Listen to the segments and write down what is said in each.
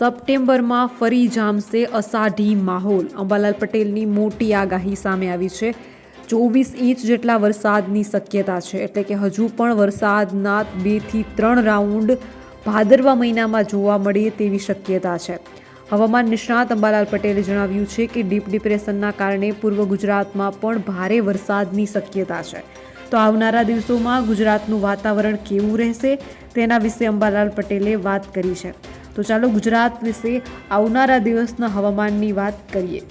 સપ્ટેમ્બરમાં ફરી જામશે અસાઢી માહોલ. અંબાલાલ પટેલની મોટી આગાહી સામે આવી છે. ચોવીસ ઇંચ જેટલા વરસાદની શક્યતા છે. એટલે કે હજુ પણ વરસાદના બેથી ત્રણ રાઉન્ડ ભાદરવા મહિનામાં જોવા મળે તેવી શક્યતા છે. હવામાન નિષ્ણાત અંબાલાલ પટેલે જણાવ્યું છે કે ડીપ ડિપ્રેશનના કારણે પૂર્વ ગુજરાતમાં પણ ભારે વરસાદની શક્યતા છે. તો આવનારા દિવસોમાં ગુજરાતનું વાતાવરણ કેવું રહેશે તેના વિશે અંબાલાલ પટેલે વાત કરી છે. તો ચાલો ગુજરાત વિશે આવનારા દિવસના હવામાનની વાત કરીએ.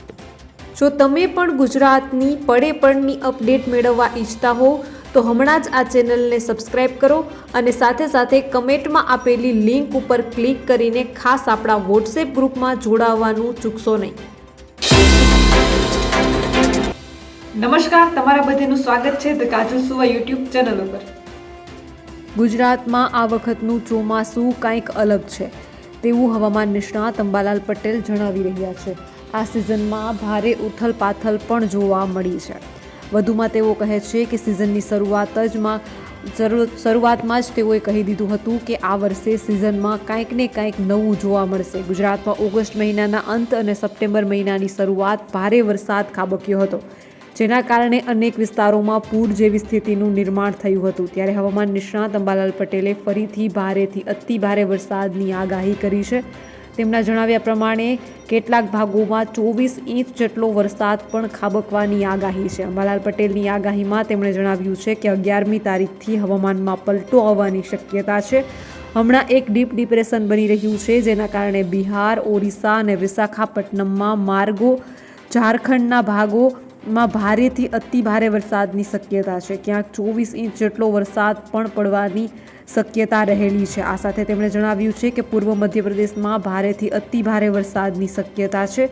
જો તમે પણ ગુજરાતની પડે પડની અપડેટ મેળવવા ઈચ્છતા હો તો હમણાં જ આ ચેનલને સબસ્ક્રાઇબ કરો અને સાથે સાથે કમેન્ટમાં આપેલી લિંક ઉપર ક્લિક કરીને ખાસ આપણા વોટ્સએપ ગ્રુપમાં જોડાવવાનું ચૂકશો નહીં. નમસ્કાર તમારા બધાનું સ્વાગત છે ધ કાજુ સુવા યુટ્યુબ ચેનલ ઉપર. ગુજરાતમાં આ વખતનું ચોમાસું કંઈક અલગ છે. તેવું હવામાન નિષ્ણાત અંબાલાલ પટેલ જણાવી રહ્યા છે. આ સિઝનમાં ભારે ઉથલપાથલ પણ જોવા મળી છે. વધુમાં તેઓ કહે છે કે સિઝનની શરૂઆત જ માં શરૂઆતમાં જ તેઓએ કહી દીધું હતું કે આ વર્ષે સિઝનમાં કાંઈક ને કાંઈક નવું જોવા મળશે. ગુજરાતમાં ઓગસ્ટ મહિનાના અંત અને સપ્ટેમ્બર મહિનાની શરૂઆત ભારે વરસાદ ખાબક્યો હતો. જેના કારણે અનેક વિસ્તારોમાં પૂર જેવી સ્થિતિનું નિર્માણ થયું હતું. ત્યારે હવામાન નિષ્ણાત અંબાલાલ પટેલે ફરીથી ભારેથી અતિ ભારે વરસાદની આગાહી કરી છે. તેમના જણાવ્યા પ્રમાણે, કેટલાક ભાગોમાં ચોવીસ ઇંચ જેટલો વરસાદ પણ ખાબકવાની આગાહી છે. અંબાલાલ પટેલની આગાહીમાં તેમણે જણાવ્યું છે કે અગિયારમી તારીખથી હવામાનમાં પલટો આવવાની શક્યતા છે. હમણાં એક ડીપ ડિપ્રેશન બની રહ્યું છે, જેના કારણે બિહાર ઓરિસ્સા અને વિશાખાપટ્ટનમમાં માર્ગો, ઝારખંડના ભાગોમાં ભારેથી અતિ ભારે વરસાદની શક્યતા છે. ક્યાંક ચોવીસ ઇંચ જેટલો વરસાદ પણ પડવાની શક્યતા રહેલી છે. આ સાથે તેમણે જણાવ્યું છે કે પૂર્વ મધ્યપ્રદેશમાં ભારેથી અતિ ભારે વરસાદની શક્યતા છે.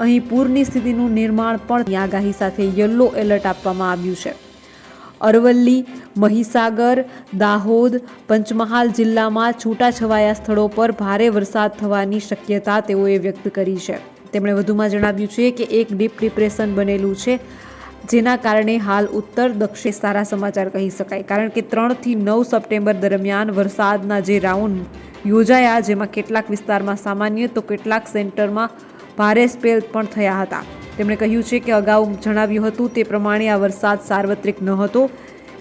અહીં પૂરની સ્થિતિનું નિર્માણ પણ આગાહી સાથે યલો એલર્ટ આપવામાં આવ્યું છે. અરવલ્લી, મહીસાગર, દાહોદ, પંચમહાલ જિલ્લામાં છૂટાછવાયા સ્થળો પર ભારે વરસાદ થવાની શક્યતા તેઓએ વ્યક્ત કરી છે. તેમણે વધુમાં જણાવ્યું છે કે એક ડીપ ડિપ્રેશન બનેલું છે, જેના કારણે હાલ ઉત્તર, દક્ષિણ સારા સમાચાર કહી શકાય. કારણ કે ત્રણથી નવ સપ્ટેમ્બર દરમિયાન વરસાદના જે રાઉન્ડ યોજાયા, જેમાં કેટલાક વિસ્તારમાં સામાન્ય તો કેટલાક સેન્ટરમાં ભારે સ્પેલ પણ થયા હતા. તેમણે કહ્યું છે કે અગાઉ જણાવ્યું હતું તે પ્રમાણે આ વરસાદ સાર્વત્રિક ન હતો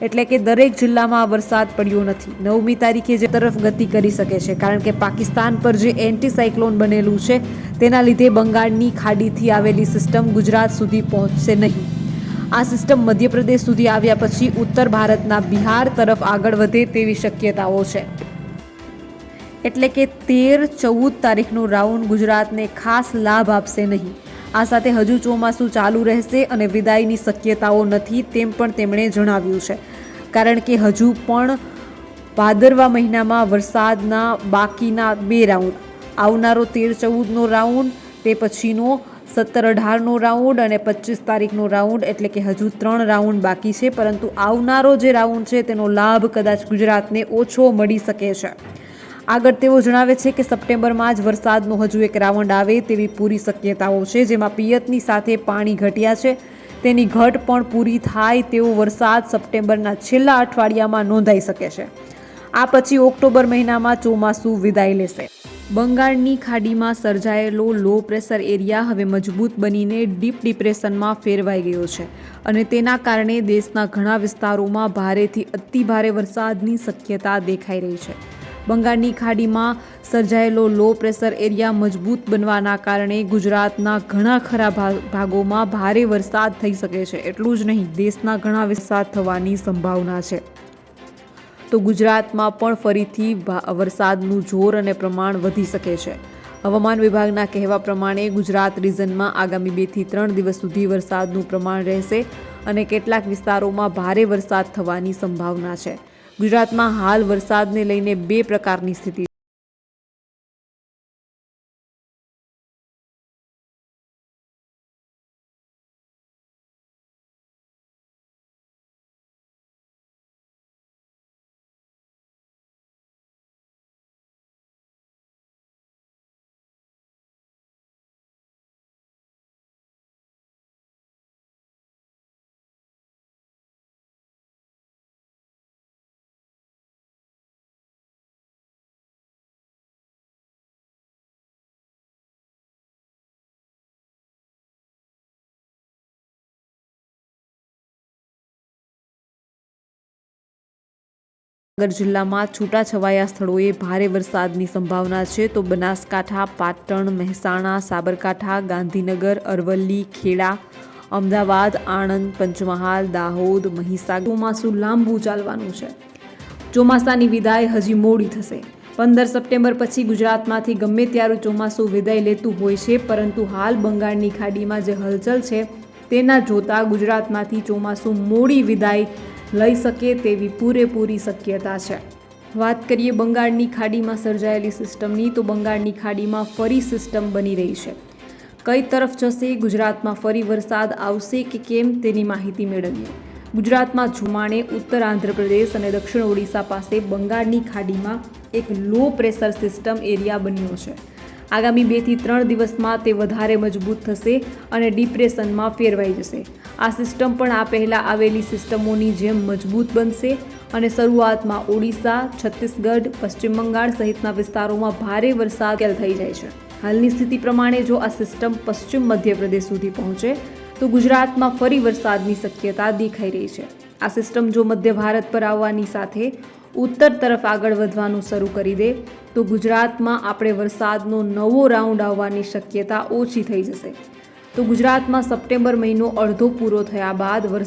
એટલે કે દરેક જિલ્લામાં વરસાદ પડ્યો નથી. નવમી તારીખે જે તરફ ગતિ કરી શકે છે, કારણ કે પાકિસ્તાન પર જે એન્ટી સાયક્લોન બનેલું છે, તેના લીધે બંગાળની ખાડીથી આવેલી સિસ્ટમ ગુજરાત સુધી પહોંચશે નહીં. આ સિસ્ટમ મધ્યપ્રદેશ સુધી આવ્યા પછી ઉત્તર ભારતના બિહાર તરફ આગળ વધે તેવી શક્યતાઓ છે. એટલે કે તેર ચૌદ તારીખનું રાઉન્ડ ગુજરાતને ખાસ લાભ આપશે નહીં. આ સાથે હજુ ચોમાસું ચાલુ રહેશે અને વિદાયની શક્યતાઓ નથી તેમ પણ તેમણે જણાવ્યું છે. કારણ કે હજુ પણ ભાદરવા મહિનામાં વરસાદના બાકીના બે રાઉન્ડ, આવનારો તેર ચૌદનો રાઉન્ડ, તે પછીનો સત્તર અઢારનો રાઉન્ડ અને પચીસ તારીખનો રાઉન્ડ એટલે કે હજુ ત્રણ રાઉન્ડ બાકી છે, પરંતુ આવનારો જે રાઉન્ડ છે તેનો લાભ કદાચ ગુજરાતને ઓછો મળી શકે છે. આગળ તેઓ જણાવે છે કે સપ્ટેમ્બરમાં જ વરસાદનો હજુ એક રાઉન્ડ આવે તેવી પૂરી શક્યતાઓ છે, જેમાં પિયતની સાથે પાણી ઘટ્યા છે. તેની ઘટ પણ પૂરી થાય તેવો વરસાદ સપ્ટેમ્બરના છેલ્લા અઠવાડિયામાં નોંધાઈ શકે છે. આ પછી ઓક્ટોબર મહિનામાં ચોમાસું વિદાય લેશે. બંગાળની ખાડીમાં સર્જાયેલો લો પ્રેશર એરિયા હવે મજબૂત બનીને ડીપ ડિપ્રેશનમાં ફેરવાઈ ગયો છે અને તેના કારણે દેશના ઘણા વિસ્તારોમાં ભારેથી અતિ ભારે વરસાદની શક્યતા દેખાઈ રહી છે. બંગાળની ખાડીમાં સર્જાયેલો લો પ્રેશર એરિયા મજબૂત બનવાના કારણે ગુજરાતના ઘણા ખરા ભાગોમાં ભારે વરસાદ થઈ શકે છે. એટલું જ નહીં, દેશના ઘણા વરસાદ થવાની સંભાવના છે. તો ગુજરાતમાં પણ ફરીથી વરસાદનું જોર અને પ્રમાણ વધી શકે છે. હવામાન વિભાગના કહેવા પ્રમાણે ગુજરાત રિજનમાં આગામી બેથી ત્રણ દિવસ સુધી વરસાદનું પ્રમાણ રહેશે અને કેટલાક વિસ્તારોમાં ભારે વરસાદ થવાની સંભાવના છે. ગુજરાતમાં હાલ વરસાદને લઈને બે પ્રકારની સ્થિતિ મહીસાગર જિલ્લામાં છૂટાછવાયા સ્થળોએ ભારે વરસાદની સંભાવના છે તો બનાસકાંઠા, પાટણ, મહેસાણા, સાબરકાંઠા, ગાંધીનગર, અરવલ્લી, ખેડા, અમદાવાદ, આણંદ, પંચમહાલ, દાહોદ, મહીસાગર ચોમાસું લાંબુ ચાલવાનું છે. ચોમાસાની વિદાય હજી મોડી થશે. પંદર સપ્ટેમ્બર પછી ગુજરાતમાંથી ગમે ત્યારે ચોમાસું વિદાય લેતું હોય છે, પરંતુ હાલ બંગાળની ખાડીમાં જે હલચલ છે તેના જોતા ગુજરાતમાંથી ચોમાસું મોડી વિદાય લઈ શકે તેવી પૂરેપૂરી શક્યતા છે. વાત કરીએ બંગાળની ખાડીમાં સર્જાયેલી સિસ્ટમની, તો બંગાળની ખાડીમાં ફરી સિસ્ટમ બની રહી છે. કઈ તરફ જશે, ગુજરાતમાં ફરી વરસાદ આવશે કે કેમ તેની માહિતી મેળવીએ. ગુજરાતમાં જુમાણે ઉત્તર આંધ્રપ્રદેશ અને દક્ષિણ ઓડિશા પાસે બંગાળની ખાડીમાં એક લો પ્રેશર સિસ્ટમ એરિયા બન્યો છે. આગામી બેથી ત્રણ દિવસમાં તે વધારે મજબૂત થશે અને ડિપ્રેશનમાં ફેરવાઈ જશે. આ સિસ્ટમ પણ આ પહેલાં આવેલી સિસ્ટમોની જેમ મજબૂત બનશે અને શરૂઆતમાં ઓડિશા, છત્તીસગઢ, પશ્ચિમ બંગાળ સહિતના વિસ્તારોમાં ભારે વરસાદ થઈ જાય છે. હાલની સ્થિતિ પ્રમાણે જો આ સિસ્ટમ પશ્ચિમ મધ્યપ્રદેશ સુધી પહોંચે, તો ગુજરાતમાં ફરી વરસાદની શક્યતા દેખાઈ રહી છે. આ સિસ્ટમ જો મધ્ય ભારત પર આવવાની સાથે ઉત્તર તરફ આગળ વધવાનું શરૂ કરી દે, તો ગુજરાતમાં આપણે વરસાદનો નવો રાઉન્ડ આવવાની શક્યતા ઓછી થઈ જશે. તો ગુજરાતમાં સપ્ટેમ્બર મહિનો અડધો પૂરો થયા બાદ વરસાદ